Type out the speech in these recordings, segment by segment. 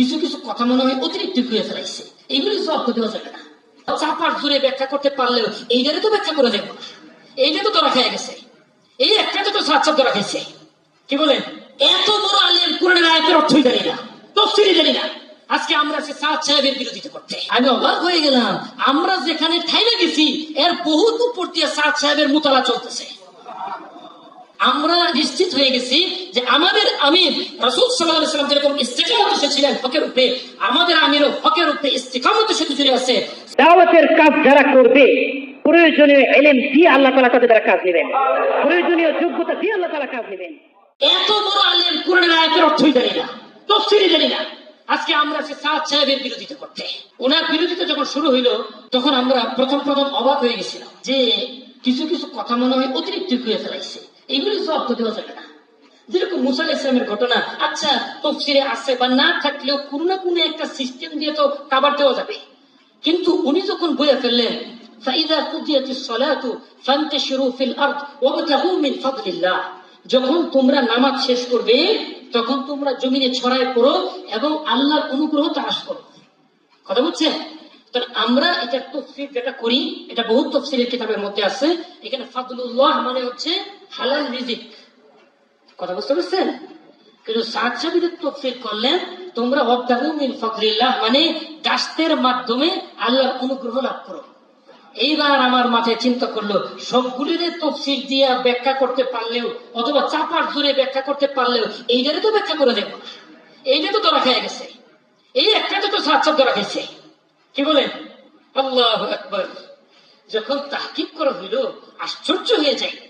কিছু কিছু কথা মনে হয় অতিরিক্ত হয়ে ফেলাইছে। এইগুলি সব দেওয়া যাবে না চাপার জোরে ব্যাখ্যা করতে পারলেও এইটারে তো ব্যাখ্যা করে দেবো না। এইটা তো ধরা খেয়ে গেছে। এই একটা তো সাত ধরা খাইছে কি বলেন? এত বড় আলিম কোরআনের আয়াতের অর্থই জানি না তফসিরই জানি না। আজকে আমরা সে সাদ সাহেবের বিরোধিতা করতে। আমি অবাক হয়ে গেলাম। আমরা যেখানে ঠাইলে গেছি, এর বহুত উপর দিয়ে সাদ সাহেবের মোতালা চলতেছে। আমরা নিশ্চিত হয়ে গেছি যে আমাদের আমির রসুল সাল্লাহ সাল্লাম যেরকম ইস্তেকামত এসেছিলেন হকের উপরে আমাদের আমিরও হকের উপরে ইস্তেকামত সেতু চলে আছে। দাওয়াতের কাজ যারা করবে প্রয়োজনীয় এলেম দিয়ে আল্লাহ তালা তাদের দ্বারা কাজ নেবেন। প্রয়োজনীয় যোগ্যতা দিয়ে আল্লাহ তালা কাজ নেবেন। এত বড় আলেম কোরআনের আয়াতের অর্থই জানি না তফসিরই জানি না। আজকে আমরা সে সাদ সাহেবের বিরোধিতা করতে ওনার বিরোধিতা যখন শুরু হইল তখন আমরা প্রথম প্রথম অবাক হয়ে গেছিলাম যে কিছু কিছু কথা মনে হয় অতিরিক্ত হয়ে ফেলাইছে। এগুলি সব তো দেওয়া যাবে না যেরকম মুসা আলাইহিস ইসলামের ঘটনা আচ্ছা তফসিরে আছে বা না থাকলেও কোনো না কোনো একটা সিস্টেম দিয়ে তো কাবার দেওয়া যাবে কিন্তু উনি যখন বইয়া ফেললেন فإذا قضيت الصلاة فانتشروا في الأرض وابتغوا من فضل الله যখন তোমরা নামাজ শেষ করবে তখন তোমরা জমিনে ছড়ায় পড়ো এবং আল্লাহর অনুগ্রহ তালাশ করো কথা বুঝছেন তো আমরা এটা তফসির যেটা করি এটা বহুত তফসিলের কিতাবের মধ্যে আছে এখানে ফাদলুল্লাহ মানে হচ্ছে হালাল রিজিক। কথা বুঝতে পারছেন? কিন্তু সাত সাবিদের তফসির করলেন তোমরা অব্দাহু মিন মানে গাছতের মাধ্যমে আল্লাহর অনুগ্রহ লাভ করো। এইবার আমার মাথায় চিন্তা করল সবগুলির তফসিল দিয়ে ব্যাখ্যা করতে পারলেও, অথবা চাপার জোরে ব্যাখ্যা করতে পারলেও, এইটারে তো ব্যাখ্যা করে না। এইটা তো ধরা খেয়ে গেছে। এই একটা তো সাত ধরা খাইছে কি বলেন? আল্লাহ আকবর। যখন তাহকিব করা হইল, আশ্চর্য হয়ে যায়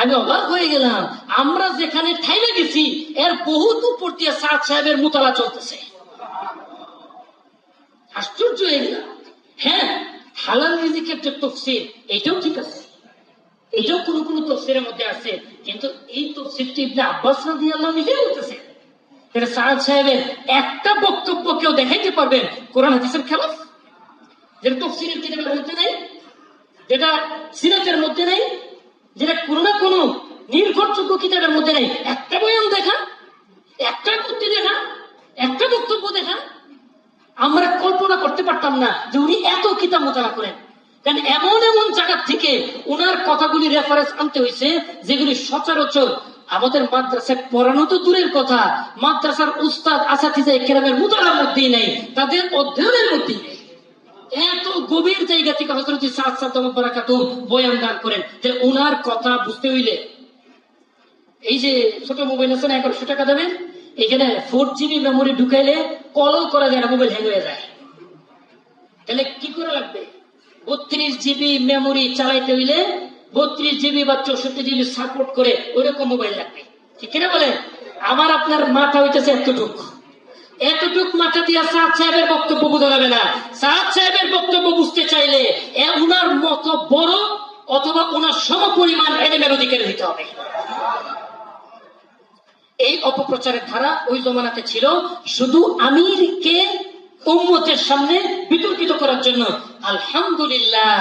আমি অবাক হয়ে গেলাম, আমরা যেখানে ঠাইলে গেছি, এর বহুত উপর দিয়ে সাদ সাহেবের মোতালা চলতেছে। আশ্চর্য হয়ে গেলাম। হ্যাঁ হালাল রিজিকের যে তফসির এটাও ঠিক আছে। এটাও কোন কোন তফসিরের মধ্যে আছে, কিন্তু এই তফসিরটি ইবনে আব্বাস রাদিয়াল্লাহু নিজে বলতেছে। সাদ সাহেবের একটা বক্তব্য কেউ দেখাইতে পারবেন কোরআন হাদিসের খেলাফ? যেটা তফসিরের কিতাবের মধ্যে নেই, যেটা সিরাতের মধ্যে নেই যেটা কোনো না কোনো নির্ভরযোগ্য কিতাবের মধ্যে নেই। একটা বয়ান দেখা, একটা বুদ্ধি দেখা, একটা বক্তব্য দেখা। আমরা কল্পনা করতে পারতাম না যে উনি এত কিতাব মোতালা করেন। কারণ এমন এমন জায়গা থেকে ওনার কথাগুলি রেফারেন্স আনতে হয়েছে যেগুলি সচরাচর আমাদের মাদ্রাসায় পড়ানো তো দূরের কথা। মাদ্রাসার উস্তাদ আসাতিজা কেরামের মুতালার মধ্যেই নেই, তাদের অধ্যয়নের মধ্যেই। গভীর জায়গা থেকে হজরত বারাকাতুম বয়ান দান করেন যে ওনার কথা বুঝতে হইলে এই যে ছোট মোবাইল আছে না এগারোশো টাকা দেবেন, এখানে ফোর জিবি মেমোরি ঢুকাইলে কলও করা যায় না মোবাইল হ্যাং হয়ে যায়। তাহলে কি করে লাগবে? বত্রিশ জিবি মেমোরি চালাইতে হইলে বত্রিশ জিবি বা চৌষট্টি জিবি সাপোর্ট করে ওইরকম মোবাইল লাগবে। ঠিক কিনা বলে আমার আপনার মাথা হইতেছে এতটুক। এতটুক মাথা সাদ সাহেবের বক্তব্য বোঝা যাবে না। সাদ সাহেবের বক্তব্য বুঝতে চাইলে বড় অথবা ওনার সম পরিমাণ এলেমের অধিকারী দিতে হবে। এই অপপ্রচারের ধারা ওই জমানাতে ছিল। শুধু আমিরকে উম্মতের সামনে বিতর্কিত করার জন্য। আলহামদুলিল্লাহ,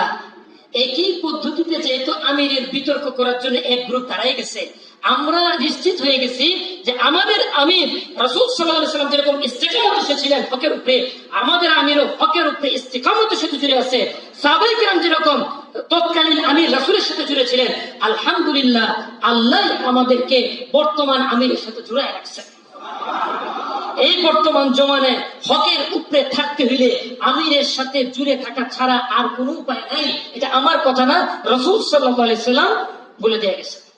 একই পদ্ধতিতে যেহেতু আমিরের বিতর্ক করার জন্য এক গ্রুপ দাঁড়াই গেছে আমরা নিশ্চিত হয়ে গেছি যে আমাদের আমির রসুল সাল্লাম যেরকম ইস্তেকামত এসেছিলেন হকের উপরে আমাদের আমিরও হকের উপরে ইস্তেকামত সেতু জুড়ে আছে। সাবাই কিরাম যেরকম তৎকালীন আমির রাসুলের সাথে জুড়ে ছিলেন আলহামদুলিল্লাহ আল্লাহ আমাদেরকে বর্তমান আমিরের সাথে জুড়ে রাখছেন। এই বর্তমান জমানে হকের উপরে থাকতে হইলে আমিরের সাথে জুড়ে থাকা ছাড়া আর কোনো উপায় নাই। এটা আমার কথা না, রসুল সাল্লাহ সাল্লাম বলে দেয়া গেছে।